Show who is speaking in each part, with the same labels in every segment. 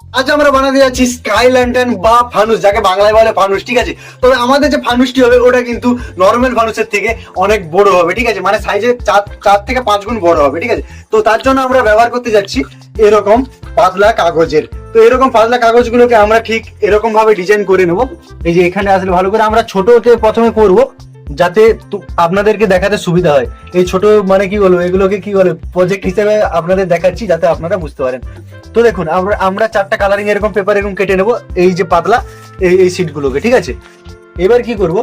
Speaker 1: আজ আমরা বানাতে যাচ্ছি স্কাই ল্যান্টার্ন বা ফানুস যাকে বাংলায় বলে ফানুস ঠিক আছে? তবে আমাদের যে ফানুসটি হবে, ওটা কিন্তু নর্মাল ফানুসের থেকে অনেক বড় হবে, ঠিক আছে? মানে সাইজে চার চার থেকে পাঁচ গুণ বড় হবে, ঠিক আছে? তো তার জন্য আমরা ব্যবহার করতে যাচ্ছি এরকম পাতলা কাগজের। তো এরকম পাতলা কাগজগুলোকে আমরা ঠিক এরকম ভাবে ডিজাইন করে নেব। এই যে এখানে আসলে ভালো করে আমরা ছোটকে প্রথমে করব। যাতে আপনাদেরকে দেখাতে সুবিধা হয়। এই ছোট মানে কি বলব, এগুলোকে কি বলে প্রজেক্ট হিসেবে আপনাদের দেখাচ্ছি যাতে আপনারা বুঝতে পারেন। তো দেখুন, আমরা আমরা চারটা কালারিং এরকম পেপার এরকম কেটে নেব, এই যে পাতলা, এই এই সিটগুলোকে ঠিক আছে? এবার কি করব,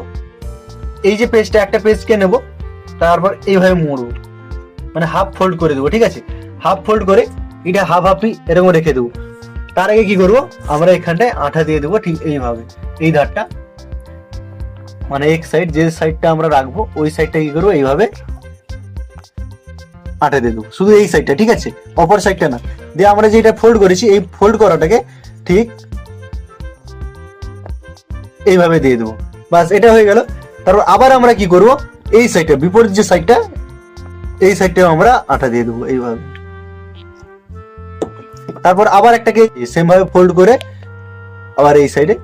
Speaker 1: এই যে পেজটা একটা পেজকে নেব, তারপর এইভাবে মোড়ব। মানে হাফ ফোল্ড করে দেবো, ঠিক আছে? হাফ ফোল্ড করে এটা হাফ হাফই এরকম রেখে দেবো। তার আগে কি করব, আমরা এখানটায় আঠা দিয়ে দেবো ঠিক এইভাবে। এই ধারটা মানে এক সাইড যে সাইডটা আমরা রাখব, ওই সাইডটা কি করব? এইভাবে আঠা দিয়ে দেবো। শুধু এই সাইডটা ঠিক আছে? অপর সাইডটা না। দিয়ে আমরা যেটা ফোল্ড করেছি, এই ফোল্ড করাটাকে ঠিক এইভাবে দিয়ে দেবো। বাস, এটা হয়ে গেল। তারপর আবার আমরা কি করব? এই সাইডটা বিপরীত যে সাইডটা এই সাইডটাও আমরা আটা দিয়ে দেবো এইভাবে। তারপর আবার একটাকে সেম ভাবে ফোল্ড করে আবার এই সাইডে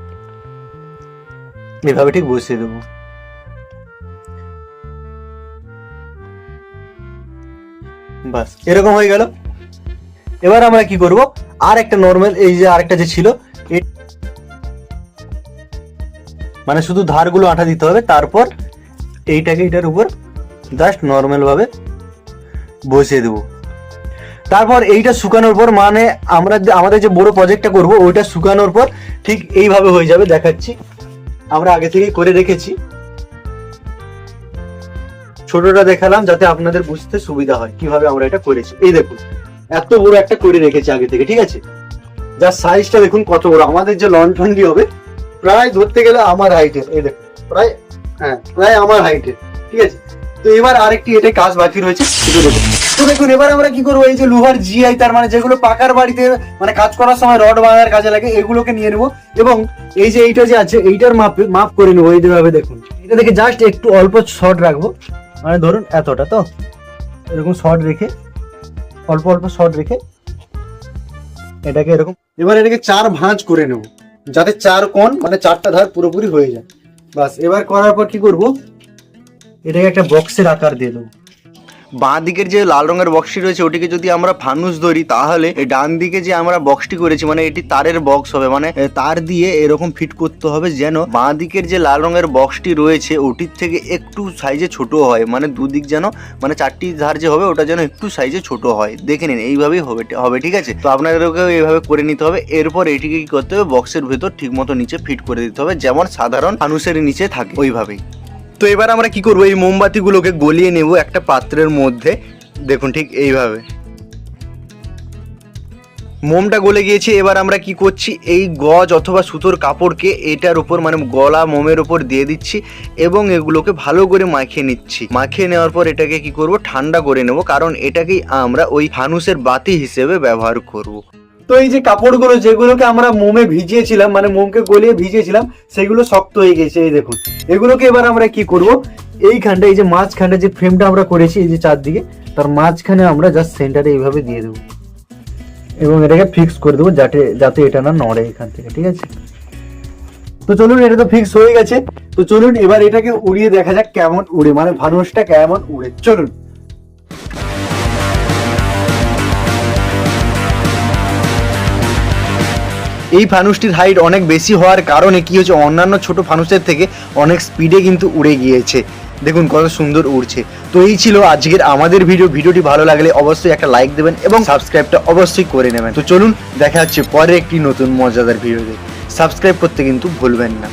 Speaker 1: এইভাবে ঠিক বসিয়ে দেবো। বাস, এরকম হয়ে গেল। এবার আমরা কি করব? আর একটা নর্মাল এই যে আরেকটা যে ছিল মানে শুধু ধারগুলো আঠা দিতে হবে, তারপর এইটাকে এটার উপর জাস্ট নর্মাল ভাবে বসিয়ে দেবো। তারপর এইটা শুকানোর পর মানে আমরা আমাদের যে বড় প্রজেক্টটা করব, ওইটা শুকানোর পর ঠিক এইভাবে হয়ে যাবে, দেখাচ্ছি। আমরা আগে থেকে করে রেখেছি। ছোটটা দেখালাম যাতে আপনাদের বুঝতে সুবিধা হয় কীভাবে আমরা এটা করেছি। এই দেখুন, এত বড় একটা করে রেখেছি আগে থেকে, ঠিক আছে? যার সাইজটা দেখুন কত বড়। আমাদের যে লন্ঠনটি হবে, প্রায় ধরতে গেলে আমার হাইটের এই দেখুন, প্রায় হ্যাঁ প্রায় আমার হাইটের ঠিক আছে? তো এবার আরেকটি এটা কাজ বাকি রয়েছে তো দেখুন, এবার আমরা কি করব? এই যে লোহার জিআই তার মানে যেগুলো পাকার বাড়িতে মানে কাজ করার সময় রড বাঁধার কাজে লাগে, এগুলোকে নিয়ে নেব। এবং এই যে এইটা যে আছে, এইটার মাপ মাপ করে নেব, এই যেভাবে দেখুন। এটা দেখে জাস্ট একটু অল্প শর্ট রাখব। মানে ধরুন এতটা, তো? এরকম শর্ট রেখে, অল্প অল্প শর্ট রেখে এটাকে এরকম এবার এটাকে চার ভাঁজ করে নেব, যাতে চার কোণ মানে চারটা ধার পুরোপুরি হয়ে যায়। বাস, এবার করার পর কি করব? এটাকে একটা বক্সের আকার দিয়ে দেবো।
Speaker 2: বাঁ দিকের যে লাল রঙের বক্সটি রয়েছে, ওটিকে যদি আমরা ফানুস ধরি, তাহলে ডান দিকে যে আমরা বক্সটি করেছি মানে এটি তারের বক্স হবে মানে তার দিয়ে এরকম ফিট করতে হবে যেন বাঁ দিকের যে লাল রঙের বক্সটি রয়েছে, ওটির থেকে একটু সাইজে ছোট হয় মানে দুদিক যেন মানে চারটি ধার যে হবে, ওটা যেন একটু সাইজে ছোট হয়। দেখে নিন, এইভাবেই হবে হবে, ঠিক আছে? তো আপনাদেরকেও এইভাবে করে নিতে হবে। এরপর এটিকে কি করতে হবে? বক্সের ভেতর ঠিক মতো নিচে ফিট করে দিতে হবে, যেমন সাধারণ ফানুসের নিচে থাকে, ওইভাবেই। তো এবার আমরা কি করব? এই মোমবাতিগুলোকে গলিয়ে নেব একটা পাত্রের মধ্যে। দেখুন ঠিক এইভাবে। মোমটা গলে গিয়েছে, এবার আমরা কি করছি? এই গজ অথবা সুতোর কাপড়কে এটার উপর মানে গলা মোমের উপর দিয়ে দিচ্ছি এবং এগুলোকে ভালো করে মাখিয়ে নিচ্ছি। মাখিয়ে নেওয়ার পর এটাকে কি করব? ঠান্ডা করে নেব, কারণ এটাকেই আমরা ওই ফানুসের বাতি হিসেবে ব্যবহার করব।
Speaker 1: তো এই যে কাপড়গুলো যেগুলোকে আমরা মোমে ভিজিয়েছিলাম মানে মোমকে গলিয়ে ভিজিয়েছিলাম, সেগুলো শক্ত হয়ে গেছে এই দেখুন। এগুলোকে এবার আমরা কি করব? এইখানটা, এই যে মাঝখানটা যে ফ্রেমটা আমরা করেছি, এই যে চারদিকে, তার মাঝখানে আমরা জাস্ট সেন্টারে এইভাবে দিয়ে দেবো। এবং এটাকে ফিক্স করে দেবো, যাতে যাতে এটা না নড়ে এখান থেকে, ঠিক আছে? তো চলুন, এটা তো ফিক্স হয়ে গেছে। তো চলুন, এবার এটাকে উড়িয়ে দেখা যাক কেমন উড়ে মানে ফানুসটা কেমন উড়ে। চলুন।
Speaker 2: এই ফানুসটির হাইট অনেক বেশি হওয়ার কারণে কি হচ্ছে অন্যান্য ছোট ফানুসের থেকে অনেক স্পিডে কিন্তু উড়ে গিয়েছে। দেখুন কত সুন্দর উড়ছে। তো এই ছিল আজকের আমাদের ভিডিও ভিডিওটি ভালো লাগলে অবশ্যই একটা লাইক দেবেন এবং সাবস্ক্রাইবটা অবশ্যই করে নেবেন। তো চলুন, দেখা যাচ্ছে পরে একটি নতুন মজাদার ভিডিওতে সাবস্ক্রাইব করতে কিন্তু ভুলবেন না।